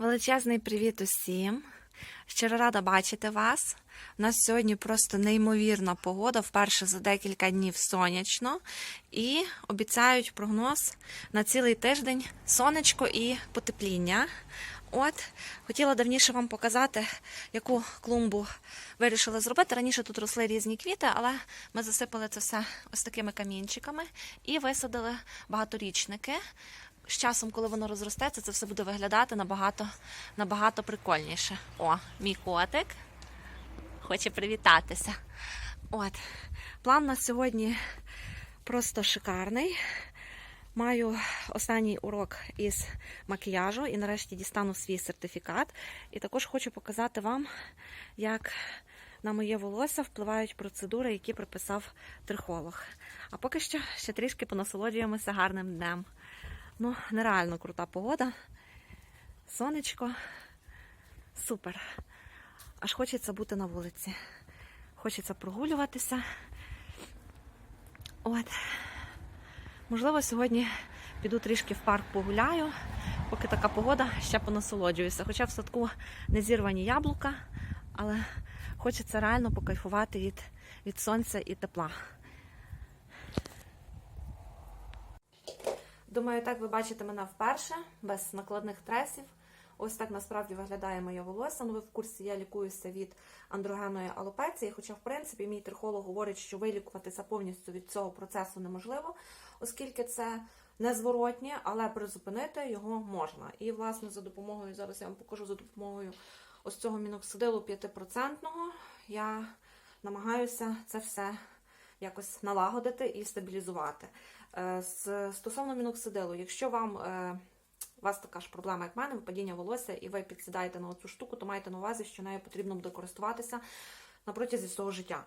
Величезний привіт усім. Щиро рада бачити вас. У нас сьогодні просто неймовірна погода, вперше за декілька днів сонячно. І обіцяють прогноз на цілий тиждень сонечко і потепління. От, хотіла давніше вам показати, яку клумбу вирішила зробити. Раніше тут росли різні квіти, але ми засипали це все ось такими камінчиками і висадили багаторічники з часом, коли воно розростеться, це все буде виглядати набагато, набагато прикольніше. О, мій котик хоче привітатися. От, план на сьогодні просто шикарний. Маю останній урок із макіяжу і нарешті дістану свій сертифікат. І також хочу показати вам, як на моє волосся впливають процедури, які приписав трихолог. А поки що ще трішки понасолоджуємося гарним днем. Ну, нереально крута погода. Сонечко. Супер. Аж хочеться бути на вулиці. Хочеться прогулюватися. От. Можливо, сьогодні піду трішки в парк погуляю, поки така погода, ще понасолоджуюся. Хоча в садку не зірвані яблука, але хочеться реально покайфувати від, від сонця і тепла. Думаю, так ви бачите мене вперше, без накладних тресів. Ось так насправді виглядає моє волосся. Ну, ви в курсі я лікуюся від андрогенної алопеції, хоча, в принципі, мій трихолог говорить, що вилікуватися повністю від цього процесу неможливо, оскільки це незворотнє, але призупинити його можна. І, власне, за допомогою, зараз я вам покажу за допомогою ось цього міноксидилу 5%, я намагаюся це все якось налагодити і стабілізувати. Е, Стосовно міноксидилу, якщо вам е, у вас така ж проблема, як в мене, випадіння волосся, і ви підсідаєте на цю штуку, то майте на увазі, що нею потрібно буде користуватися на протязі свого життя.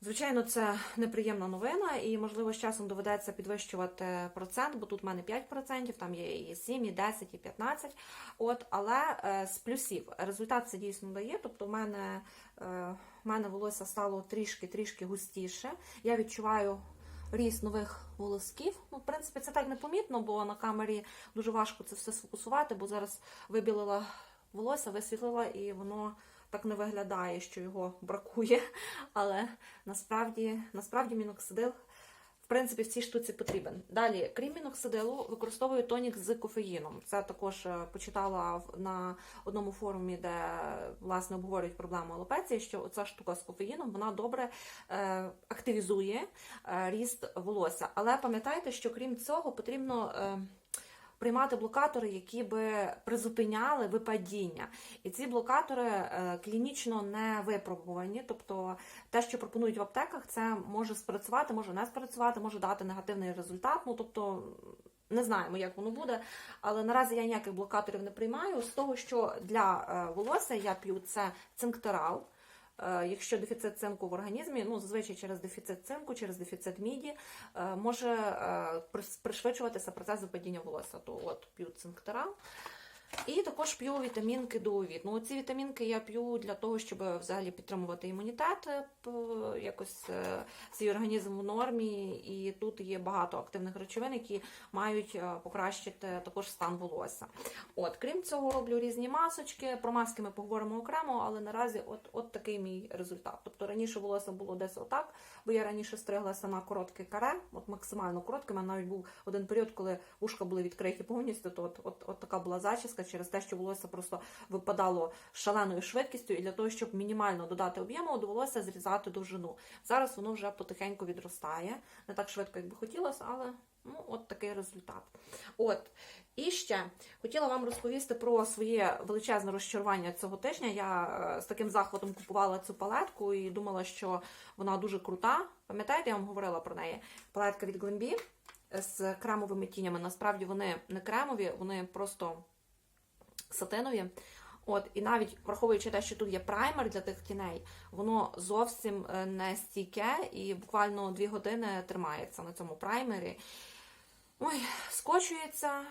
Звичайно, це неприємна новина, і можливо з часом доведеться підвищувати процент, бо тут в мене 5%, там є і 7, і 10, і 15. От, але е, з плюсів результат це дійсно дає. Тобто, в мене, е, мене волосся стало трішки-трішки густіше. Я відчуваю ріст нових волосків. Ну, в принципі, це так непомітно, бо на камері дуже важко це все сфокусувати, бо зараз вибілила волосся, висвітлила, і воно так не виглядає, що його бракує. Але насправді, насправді міноксидил. В принципі, в цій штуці потрібен. Далі, крім міноксидилу, використовую тонік з кофеїном. Це також е, почитала на одному форумі, де власне обговорюють проблему алопеції, що оця штука з кофеїном вона добре е, активізує е, ріст волосся. Але пам'ятайте, що крім цього потрібно. Е, Приймати блокатори, які би призупиняли випадіння, і ці блокатори е, клінічно не випробувані. Тобто, те, що пропонують в аптеках, це може спрацювати, може не спрацювати, може дати негативний результат. Ну тобто не знаємо, як воно буде. Але наразі я ніяких блокаторів не приймаю. З того, що для е, волосся я п'ю це цинктерал. Е, Якщо дефіцит цинку в організмі, ну зазвичай через дефіцит цинку, через дефіцит міді, е, може е, пришвидшуватися процес западіння волосся. То от п'ють цинктерал. І також п'ю вітамінки дуовіт. Ну, ці вітамінки я п'ю для того, щоб взагалі підтримувати імунітет, е, якось е, свій організм в нормі. І тут є багато активних речовин, які мають е, покращити також стан волосся. От, крім цього, роблю різні масочки. Про маски ми поговоримо окремо, але наразі от, от такий мій результат. Тобто раніше волосся було десь отак, бо я раніше стриглася на коротке каре, от максимально коротке. У мене навіть був один період, коли вушка були відкриті повністю, то от, от, от така була зачіска через те, що волосся просто випадало шаленою швидкістю, і для того, щоб мінімально додати об'єму, довелося зрізати довжину. Зараз воно вже потихеньку відростає, не так швидко, як би хотілося, але ну, от такий результат. От. І ще хотіла вам розповісти про своє величезне розчарування цього тижня. Я е, з таким захватом купувала цю палетку і думала, що вона дуже крута. Пам'ятаєте, я вам говорила про неї? Палетка від Glambi з кремовими тінями. Насправді вони не кремові, вони просто сатинові. От, і навіть враховуючи те, що тут є праймер для тих тіней, воно зовсім е, не стійке і буквально 2 години тримається на цьому праймері. Ой, скочується,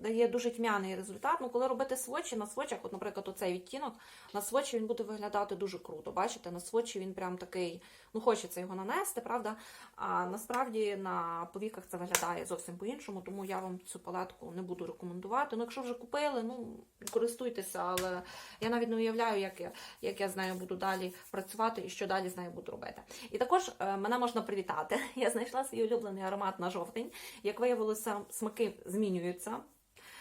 дає дуже тьмяний результат. Ну, коли робити свочі, на свочах, от, наприклад, оцей відтінок, на свочі він буде виглядати дуже круто. Бачите, на свочі він прям такий, ну хочеться його нанести, правда? А насправді на повіках це виглядає зовсім по-іншому, тому я вам цю палетку не буду рекомендувати. Ну, якщо вже купили, ну користуйтеся, але я навіть не уявляю, як я, як я з нею буду далі працювати і що далі з нею буду робити. І також е, мене можна привітати. Я знайшла свій улюблений аромат на жовтень. Як виявилося, смаки змінюються.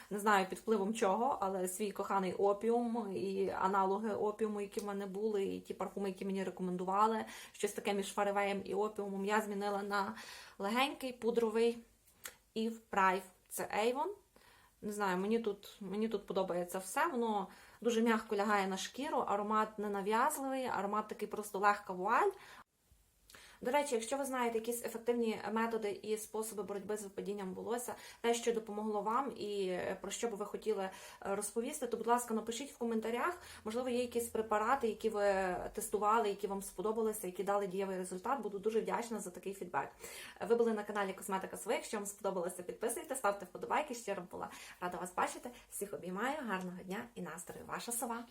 Не знаю під впливом чого, але свій коханий опіум і аналоги опіуму, які в мене були, і ті парфуми, які мені рекомендували, щось таке між фаревеєм і опіумом, я змінила на легенький пудровий Eve Prive. Це Avon. Не знаю, мені тут, мені тут подобається все. Воно дуже м'яко лягає на шкіру, аромат ненав'язливий, аромат такий просто легка вуаль. До речі, якщо ви знаєте якісь ефективні методи і способи боротьби з випадінням волосся, те, що допомогло вам, і е, про що би ви хотіли е, розповісти, то, будь ласка, напишіть в коментарях. Можливо, є якісь препарати, які ви тестували, які вам сподобалися, які дали дієвий результат. Буду дуже вдячна за такий фідбек. Ви були на каналі Косметика Своїх. Якщо вам сподобалося, підписуйтесь, ставте вподобайки. Щиро була рада вас бачити. Всіх обіймаю, гарного дня і настрою. Ваша сова.